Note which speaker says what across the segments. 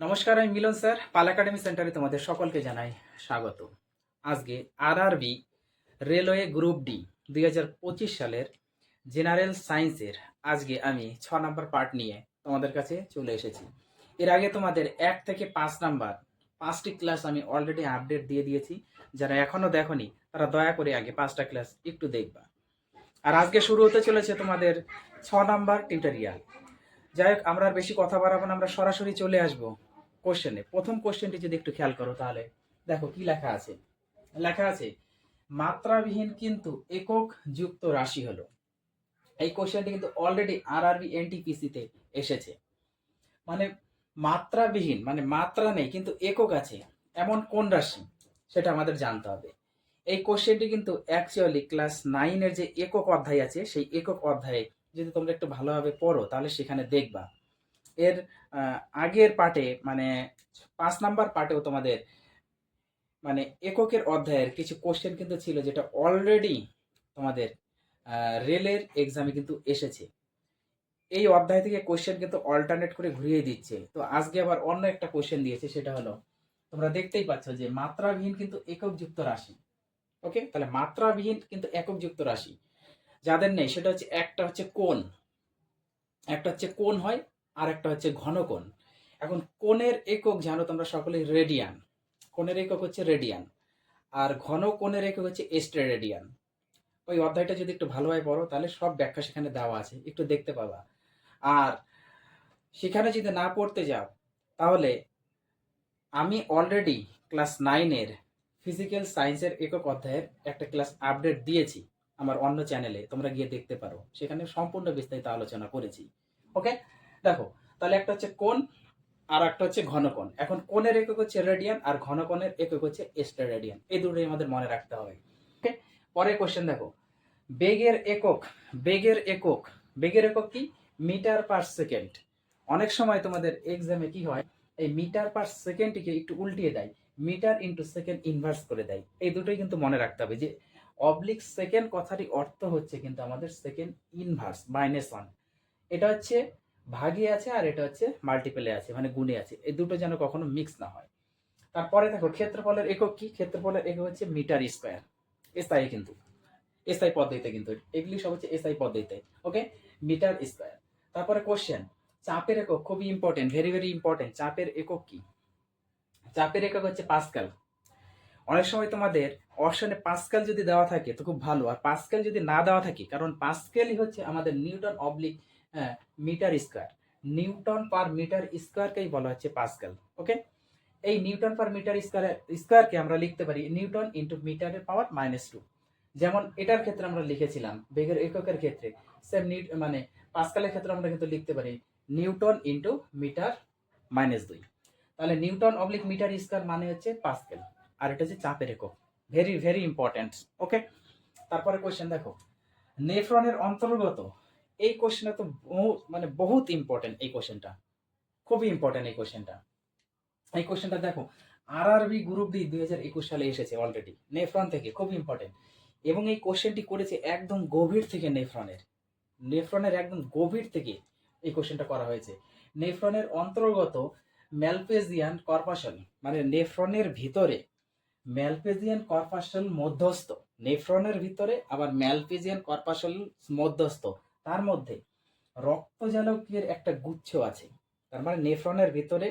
Speaker 1: নমস্কার, আমি মিলন স্যার। পাল একাডেমি সেন্টারে তোমাদের সকলকে জানাই স্বাগত। আজকে আরআরবি রেলওয়ে গ্রুপ ডি দুই হাজার পঁচিশ সালের জেনারেল সায়েন্সের আজকে আমি ছ নম্বর পার্ট নিয়ে তোমাদের কাছে চলে এসেছি। এর আগে তোমাদের এক থেকে পাঁচ নাম্বার, পাঁচটি ক্লাস আমি অলরেডি আপডেট দিয়ে দিয়েছি। যারা এখনও দেখনি, তারা দয়া করে আগে পাঁচটা ক্লাস একটু দেখবা। আর আজকে শুরু হতে চলেছে তোমাদের ছ নাম্বার টিউটোরিয়াল। যাই হোক, আমরা বেশি কথা বাড়াবো না, আমরা সরাসরি চলে আসব। কোশ্চেনে প্রথম কোশ্চেনটি যদি একটু খেয়াল করো তাহলে। দেখো কি লেখা আছে। লেখা আছে, মাত্রাবিহীন কিন্তু একক যুক্ত রাশি হলো। এই কোশ্চেনটি কিন্তু অলরেডি আর আরবি এনটিপিসিতে এসেছে। মানে মাত্রাবিহীন মানে মাত্রা নেই, কিন্তু একক আছে। এমন কোন রাশি? সেটা আমাদের জানতে হবে। এই কোশ্চেনটি কিন্তু অ্যাকচুয়ালি ক্লাস নাইনের যে একক অধ্যায় আছে, সেই একক অধ্যায়ে যদি তোমরা একটু ভালোভাবে পড়ো, তাহলে সেখানে দেখবা। এর আগের পার্টে মানে পাঁচ নাম্বার পার্টেও তোমাদের মানে এককের অধ্যায়ের কিছু কোশ্চেন কিন্তু ছিল যেটা অলরেডি তোমাদের রেলের এক্সামে কিন্তু এসেছে। এই অধ্যায় থেকে কোশ্চেন কিন্তু অল্টারনেট করে ঘুরিয়ে দিচ্ছে। তো আজকে আবার অন্য একটা কোশ্চেন দিয়েছে, সেটা হলো, তোমরা দেখতেই পাচ্ছ যে মাত্রাবিহীন কিন্তু একক যুক্ত রাশি ওকে তাহলে মাত্রাবিহীন কিন্তু একক যুক্ত রাশি যাদের নেই, সেটা হচ্ছে একটা হচ্ছে কোন একটা হচ্ছে কোন হয় আর একটা হচ্ছে ঘনকোণ এখন কোণের একক জানো তোমরা সকলেই রেডিয়ান। কোণের একক হচ্ছে রেডিয়ান। আর ঘন কোণের একক হচ্ছে এস্টে রেডিয়ান ওই অধ্যায়টা যদি একটু ভালোভাবে পড়ো, তাহলে সব ব্যাখ্যা সেখানে দেওয়া আছে। একটু দেখতে পাবা। আর সেখানে যদি না পড়তে যাও, তাহলে আমি অলরেডি ক্লাস নাইনের ফিজিক্যাল সায়েন্সের একক অধ্যায়ের একটা ক্লাস আপডেট দিয়েছি আমার অন্য চ্যানেলে তোমরা গিয়ে দেখতে পারো। সেখানে সম্পূর্ণ বিস্তারিত আলোচনা করেছি। ওকে দেখো, তাহলে একটা হচ্ছে কোন আর একটা হচ্ছে ঘনকোণ। এখন কোণের একক হচ্ছে রেডিয়ান আর ঘনকোণের একক হচ্ছে এস্টার রেডিয়ান এই দুটোই আমাদের মনে রাখতে হবে ওকে পরের কোশ্চেন দেখো। বেগের একক বেগের একক বেগের একক কি? Metre per second. অনেক সময় তোমাদের এক্সামে কি হয়, এই মিটার পার সেকেন্ডটিকে একটু উল্টিয়ে দেয়, মিটার ইন্টু সেকেন্ড ইনভার্স করে দেয়। এই দুটোই কিন্তু মনে রাখতে হবে যে অবলিক সেকেন্ড কথাটি অর্থ হচ্ছে কিন্তু আমাদের সেকেন্ড ইনভার্স মাইনাস ওয়ান এটা হচ্ছে ভাগে আছে আর এটা হচ্ছে মাল্টিপেলে আছে মানে গুণে আছে। এই দুটো যেন কখনো মিক্স না হয়। তারপরে দেখো, ক্ষেত্রফলের একক কি? ক্ষেত্রফলের একক হচ্ছে মিটার স্কোয়ার। এসআই কিন্তু। এসআই পদ্ধতিতে কিন্তু। এগুলি সব হচ্ছে এসআই পদ্ধতিতে। Okay metre square. তারপরে কোশ্চেন চাপের একক খুবই ইম্পর্টেন্ট ভেরি ভেরি ইম্পর্টেন্ট চাপের একক কি? চাপের একক হচ্ছে পাস্কাল। অনেক সময় তোমাদের অপশনে পাস্কাল যদি দেওয়া থাকে, তো খুব ভালো। আর পাস্কাল যদি না দেওয়া থাকে, কারণ পাস্কেলই হচ্ছে আমাদের newton oblique metre square. Newton per metre স্কোয়ারকেই বলা হচ্ছে পাস্কাল, ওকে? এই নিউটন পার মিটার স্কোয়ার স্কোয়ারকে আমরা লিখতে পারি নিউটন ইন্টু মিটারের পাওয়ার মাইনাস টু। যেমন এটার ক্ষেত্রে আমরা লিখেছিলাম, বেগের এককের ক্ষেত্রে। সেম মানে পাস্কালের ক্ষেত্রে আমরা কিন্তু লিখতে পারি নিউটন ইন্টু মিটার মাইনাস দুই। তাহলে নিউটন অবলিক মিটার স্কোয়ার মানে হচ্ছে পাস্কেল, আর এটা হচ্ছে চাপের একক। Very very important okay? তারপরে কোয়েশ্চেন দেখো। নেফ্রনের অন্তর্গত এই কোশ্চেনটা তো বহু মানে বহুত ইম্পর্টেন্ট এই কোশ্চেনটা খুবই ইম্পর্টেন্ট এই কোশ্চেনটা এই কোশ্চেনটা দেখো আর আরবি গ্রুপ ডি দুই হাজার একুশ সালে এসেছে অলরেডি নেফ্রন থেকে, খুব ইম্পর্টেন্ট এবং এই কোশ্চেনটি করেছে একদম গভীর থেকে নেফ্রনের নেফ্রনের একদম গভীর থেকে এই কোশ্চেনটা করা হয়েছে। নেফ্রনের অন্তর্গত ম্যালপেজিয়ান কর্পাসল মানে নেফ্রনের ভিতরে ম্যালপেজিয়ান কর্পাসল মধ্যস্থ। নেফ্রনের ভিতরে আবার ম্যালপেজিয়ান কর্পাসল মধ্যস্থ। তার মধ্যে রক্তজালকের একটা গুচ্ছ আছে। তার মানে নেফ্রনের ভিতরে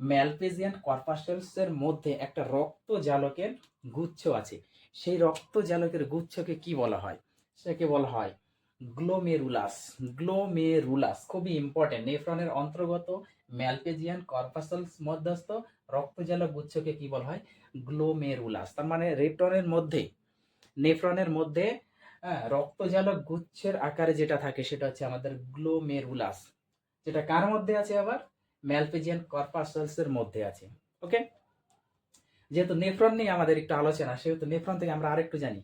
Speaker 1: ম্যালপেজিয়ান কর্পাসেলসের মধ্যে একটা রক্তজালকের গুচ্ছ আছে। সেই রক্তজালকের গুচ্ছকে কি বলা হয়? সেটাকে বলা হয় গ্লোমেরুলাস। গ্লোমেরুলাস খুবই ইম্পর্টেন্ট নেফ্রনের অন্তর্গত ম্যালপেজিয়ান কর্পাসেলস মধ্যস্থ রক্তজালক গুচ্ছকে কি বলা হয়? গ্লোমেরুলাস। তার মানে রেপ্টনের মধ্যে, নেফ্রনের মধ্যে হ্যাঁ, রক্তজালক গুচ্ছের আকারে যেটা থাকে সেটা হচ্ছে আমাদের গ্লোমেরুলাস যেটা কার মধ্যে আছে আবার? ম্যালপেজিয়ান কর্পাসেলস এর মধ্যে আছে ওকে যেহেতু নেফ্রন নিয়ে আমাদের একটু আলোচনা সেহেতু নেফ্রন থেকে আমরা আরেকটু জানি।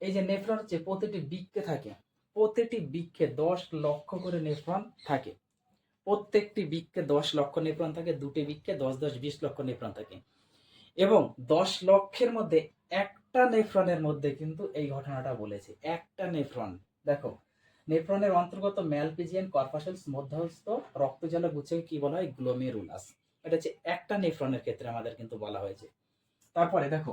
Speaker 1: এই যে নেফ্রন হচ্ছে প্রতিটি বৃক্ষে থাকে প্রতিটি বৃক্ষে দশ লক্ষ করে নেফ্রন থাকে। প্রত্যেকটি বৃক্ষে দশ লক্ষ নেফ্রন থাকে দুটি বৃক্ষে দশ দশ বিশ লক্ষ নেফ্রন থাকে। এবং দশ লক্ষের মধ্যে একটা নেফ্রনের মধ্যে কিন্তু এই ঘটনাটা বলেছে। একটা নেফ্রন। দেখো, নেফ্রনের অন্তর্গত ম্যালপিজিয়ান কর্পাসেলস মধ্যস্থ রক্তজল গুচ্ছকে কি বলা হয়? গ্লোমেরুলাস। এটা হচ্ছে একটা নেফ্রনের ক্ষেত্রে আমাদের কিন্তু বলা হয়েছে। তারপরে দেখো,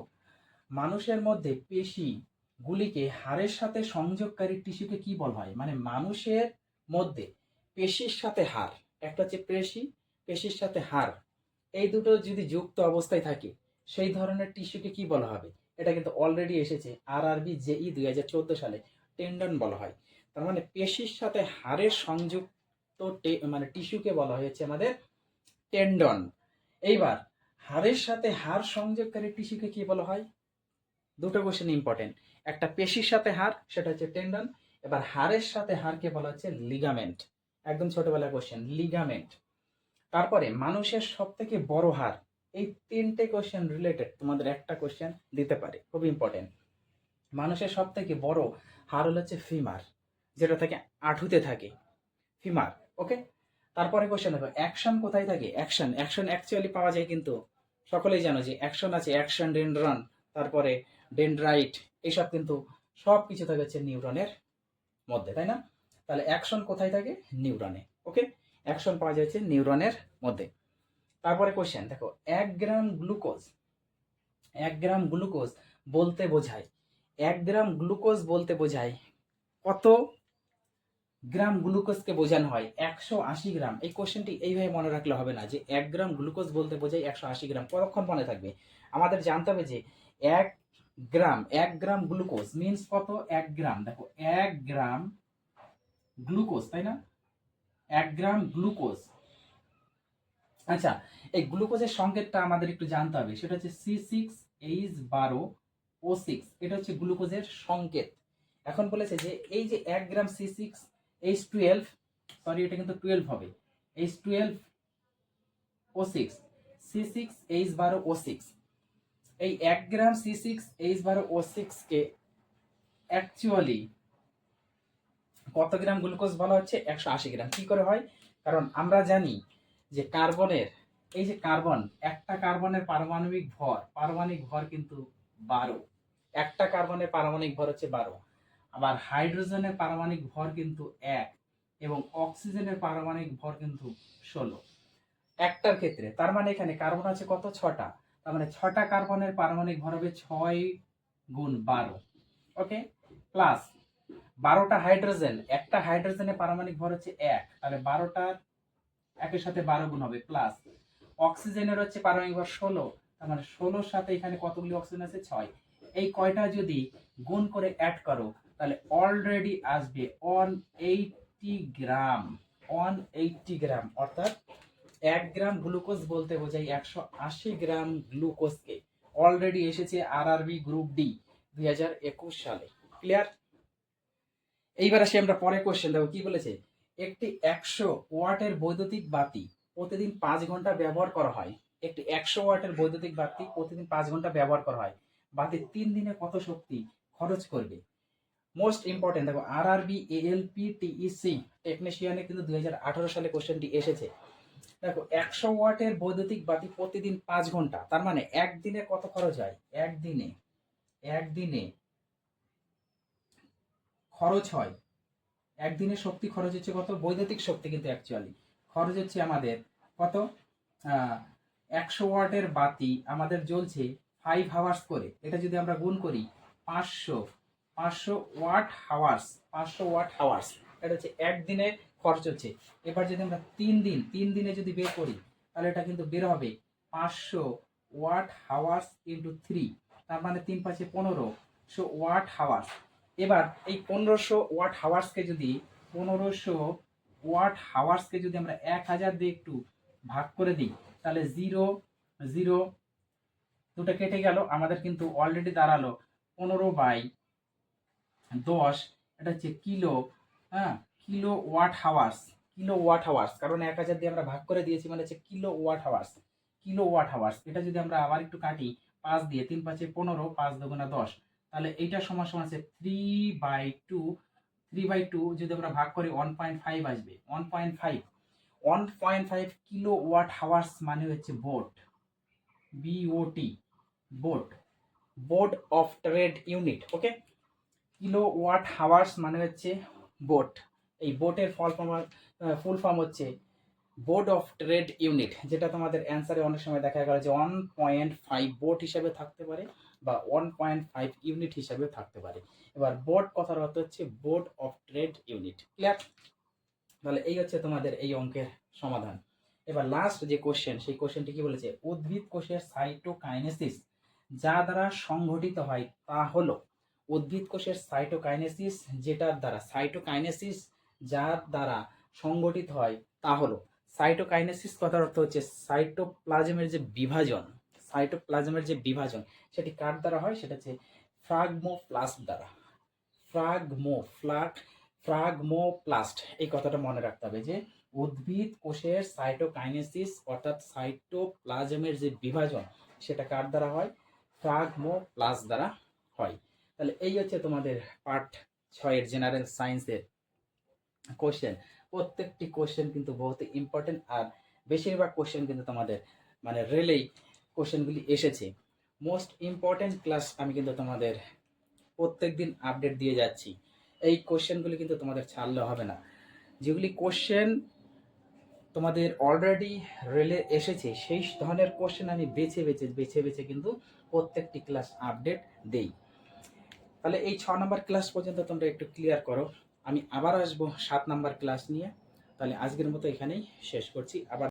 Speaker 1: মানুষের মধ্যে পেশি গুলিকে হাড়ের সাথে সংযোগকারী টিস্যুকে কি বলা হয়? মানে মানুষের মধ্যে পেশির সাথে হাড়। একটা হচ্ছে পেশি, পেশির সাথে হাড়। এই দুটো যদি যুক্ত অবস্থায় থাকে, সেই ধরনের টিস্যুকে কি বলা হবে? এটা কিন্তু অলরেডি এসেছে আর আরবি জেই দুই হাজার চোদ্দ সালে টেন্ডন বলা হয়। তার মানে পেশির সাথে হাড়ের সংযুক্ত মানে টিস্যুকে বলা হয়েছে আমাদের টেন্ডন এইবার, হাড়ের সাথে হাড় সংযোগকারী টিস্যুকে কি বলা হয়? দুটো কোশ্চেন ইম্পর্টেন্ট একটা পেশির সাথে হাড়, সেটা হচ্ছে টেন্ডন এবার হাড়ের সাথে হাড়কে বলা হচ্ছে লিগামেন্ট একদম ছোটবেলার কোশ্চেন লিগামেন্ট তারপরে মানুষের সব থেকে বড় হাড় এই তিনটে কোশ্চেন রিলেটেড তোমাদের একটা কোশ্চেন দিতে পারে, খুব ইম্পর্টেন্ট মানুষের সব থেকে বড় হলো হচ্ছে ফিমার যেটা থাকে আঠুতে থাকে ফিমার ওকে তারপরে কোশ্চেন দেখো অ্যাকশন কোথায় থাকে? অ্যাকশন অ্যাকশন অ্যাকচুয়ালি পাওয়া যায় কিন্তু, সকলেই জানো যে অ্যাকশন আছে অ্যাকশন ডেন্ড্রন তারপরে ডেন্ড্রাইট এইসব কিন্তু সব কিছু থাকে হচ্ছে নিউরনের মধ্যে, তাই না? তাহলে অ্যাকশন কোথায় থাকে? নিউরনে ওকে অ্যাকশন পাওয়া যাচ্ছে নিউরনের মধ্যে। তারপরে কোশ্চেন দেখো, এক গ্রাম গ্লুকোজ এক গ্রাম গ্লুকোজ বলতে বোঝায়, এক গ্রাম গ্লুকোজ বলতে বোঝায় কত গ্রাম গ্লুকোজকে বোঝানো হয়? একশো আশি গ্রাম। এই কোশ্চেনটি এইভাবে মনে রাখলে হবে না যে এক গ্রাম গ্লুকোজ বলতে বোঝায় একশো আশি গ্রাম। কতক্ষণ মনে থাকবে। আমাদের জানতে হবে যে এক গ্রাম এক গ্রাম গ্লুকোজ মিন্স কত? এক গ্রাম। দেখো, এক গ্রাম গ্লুকোজ তাই না? এক গ্রাম গ্লুকোজ আচ্ছা এই গ্লুকোজের সংকেতটা আমাদের একটু জানতে হবে। সেটা হচ্ছে সি সিক্স এইচ বারো ও সিক্স এটা হচ্ছে গ্লুকোজের সংকেত। এখন বলেছে যে এই যে এক gram C six H twelve sorry এটা কিন্তু টুয়েলভ হবে। H twelve O six C six H বারো ও সিক্স এই এক গ্রাম সি সিক্স এইচ বারো ও সিক্সকে অ্যাকচুয়ালি কত গ্রাম গ্লুকোজ বলা হচ্ছে? একশো আশি গ্রাম। কি করে হয়? কারণ আমরা জানি যে কার্বনের, এই যে কার্বন, একটা কার্বনের পারমাণবিক ভর পারমাণবিক ভর কিন্তু বারো। একটা কার্বনের পারমাণবিক ভর হচ্ছে বারো। আবার হাইড্রোজেনের পারমাণবিক ভর কিন্তু এক এবং অক্সিজেনের পারমাণবিক ভর কিন্তু ষোলো। একটার ক্ষেত্রে, তার মানে এখানে কার্বন আছে কত? ছটা। তার মানে ছটা কার্বনের পারমাণবিক ভর হবে ছয় গুণ বারো। ওকে? প্লাস বারোটা হাইড্রোজেন, একটা হাইড্রোজেনের পারমাণবিক ভর হচ্ছে এক। তাহলে বারোটার একের সাথে বারো গুণ হবে প্লাস অক্সিজেনের হচ্ছে পারমাণবিক ভর ষোলো, তার মানে ষোলোর সাথে এখানে কতগুলি অক্সিজেন আছে? ছয়। এই কয়টা যদি গুণ করে অ্যাড করো, তাহলে অলরেডি আসবে one eighty gram one eighty gram অর্থাৎ এক গ্রাম গ্লুকোজ বলতে বোঝাই একশো আশি গ্রাম গ্লুকোজকে অলরেডি এসেছে আর আরবি গ্রুপ ডি দুই হাজার একুশ সালে। ক্লিয়ার এইবার আসি আমরা পরে কোশ্চেন দেখো, কি বলেছে? একটি একশো ওয়াটের বৈদ্যুতিক বাতি প্রতিদিন পাঁচ ঘণ্টা ব্যবহার করা হয়। একটি একশো ওয়াটের বৈদ্যুতিক বাতি প্রতিদিন পাঁচ ঘণ্টা ব্যবহার করা হয়। বাতি তিন দিনে কত শক্তি খরচ করবে? মোস্ট ইম্পর্টেন্ট দেখো আর আর আরবি এএলপি টিইসি টেকনিশিয়ানে কিন্তু দুই হাজার আঠারো সালে কোশ্চেনটি এসেছে। দেখো, একশো ওয়াটের বৈদ্যুতিক বাতি প্রতিদিন পাঁচ ঘণ্টা, তার মানে একদিনে কত খরচ হয়? একদিনে একদিনে খরচ হয় একদিনে শক্তি খরচ হচ্ছে কত? বৈদ্যুতিক শক্তি কিন্তু অ্যাকচুয়ালি খরচ হচ্ছে আমাদের কত? একশো ওয়াটের বাতি আমাদের জ্বলছে ফাইভ হাওয়ার্স করে। এটা যদি আমরা গুণ করি, পাঁচশো পাঁচশো ওয়াট হাওয়ার্স পাঁচশো ওয়াট হাওয়ার্স এটা হচ্ছে একদিনে খরচ হচ্ছে। এবার যদি আমরা তিন দিন, তিন দিনে যদি বের করি, তাহলে এটা কিন্তু বের হবে পাঁচশো ওয়াট হাওয়ার্স ইন্টু থ্রি তার মানে তিন পাঁচে পনেরোশো ওয়াট হাওয়ার্স এবার এই পনেরোশো ওয়াট হাওয়ার্সকে যদি, পনেরোশো ওয়াট হাওয়ার্সকে যদি আমরা এক হাজার দিয়ে একটু ভাগ করে দিই, তাহলে জিরো জিরো দুটো কেটে গেল, আমাদের কিন্তু অলরেডি দাঁড়াল পনেরো বাই দশ, এটা হচ্ছে কিলো হ্যাঁ kilo watt hours kilo watt hours কারণ এক হাজার দিয়ে আমরা ভাগ করে দিয়েছি মানে হচ্ছে kilo watt hours kilo watt hours এটা যদি আমরা আবার একটু কাটি, পাঁচ দিয়ে, তিন পাঁচে পনেরো, পাঁচ দুগুণা দশ তাহলে এইটা সমান সমান আছে three by two three by two যদি আমরা ভাগ করি ওয়ান পয়েন্ট ফাইভ আসবে। One point five one point five kilo watt hours মানে হচ্ছে BOT BOT BOT board of trade unit okay kilo watt hours মানে হচ্ছে বোট এই বোটের ফল ফর্ম ফুল ফর্ম হচ্ছে বোর্ড অফ ট্রেড ইউনিট যেটা তোমাদের অ্যান্সারে অনেক সময় দেখা গেল যে ওয়ান পয়েন্ট ফাইভ বোর্ড হিসাবে থাকতে পারে বা ওয়ান পয়েন্ট ফাইভ ইউনিট হিসাবেও থাকতে পারে। এবার বোর্ড কথার অর্থ হচ্ছে board of trade unit clear তাহলে এই হচ্ছে তোমাদের এই অঙ্কের সমাধান। এবার লাস্ট যে কোশ্চেন সেই কোশ্চেনটি কি বলেছে? উদ্ভিদ কোষের সাইটোকাইনেসিস যা দ্বারা সংঘটিত হয় তা হলো উদ্ভিদ কোষের সাইটোকাইনেসিস যেটার দ্বারা সাইটোকাইনেসিস যার দ্বারা সংগঠিত হয় তা হলো সাইটোকাইনেসিস কথার অর্থ হচ্ছে সাইটোপ্লাজমের যে বিভাজন, সাইটোপ্লাজমের যে বিভাজন, সেটি কার দ্বারা হয়? সেটা হচ্ছে ফ্রাগমোপ্লাস্ট দ্বারা। ফ্রাগমো, ফ্লাগ, ফ্রাগমোপ্লাস্ট, এই কথাটা মনে রাখতে হবে যে উদ্ভিদ কোষের সাইটোকাইনেসিস অর্থাৎ সাইটোপ্লাজমের যে বিভাজন, সেটা কার দ্বারা হয়? ফ্রাগমোপ্লাস্ট দ্বারা হয়। তাহলে এই হচ্ছে তোমাদের পার্ট ছয়ের জেনারেল সায়েন্সের কোশ্চেন প্রত্যেকটি কোশ্চেন কিন্তু বহুত ইম্পর্টেন্ট আর বেশিরভাগ কোশ্চেন কিন্তু তোমাদের মানে রেলেই কোশ্চেনগুলি এসেছে। মোস্ট ইম্পর্টেন্ট ক্লাস আমি কিন্তু তোমাদের প্রত্যেক দিন আপডেট দিয়ে যাচ্ছি। এই কোশ্চেনগুলি কিন্তু তোমাদের ছাড়লে হবে না। যেগুলি কোশ্চেন তোমাদের অলরেডি রেলে এসেছে, সেই ধরনের কোশ্চেন আমি বেছে বেছে বেছে বেছে কিন্তু প্রত্যেকটি ক্লাস আপডেট দেই। তাহলে এই ছ নম্বর ক্লাস পর্যন্ত তোমরা একটু ক্লিয়ার করো। আমি আবার আসব সাত নাম্বার ক্লাস নিয়ে। তাহলে আজকের মতো এখানেই শেষ করছি। আবার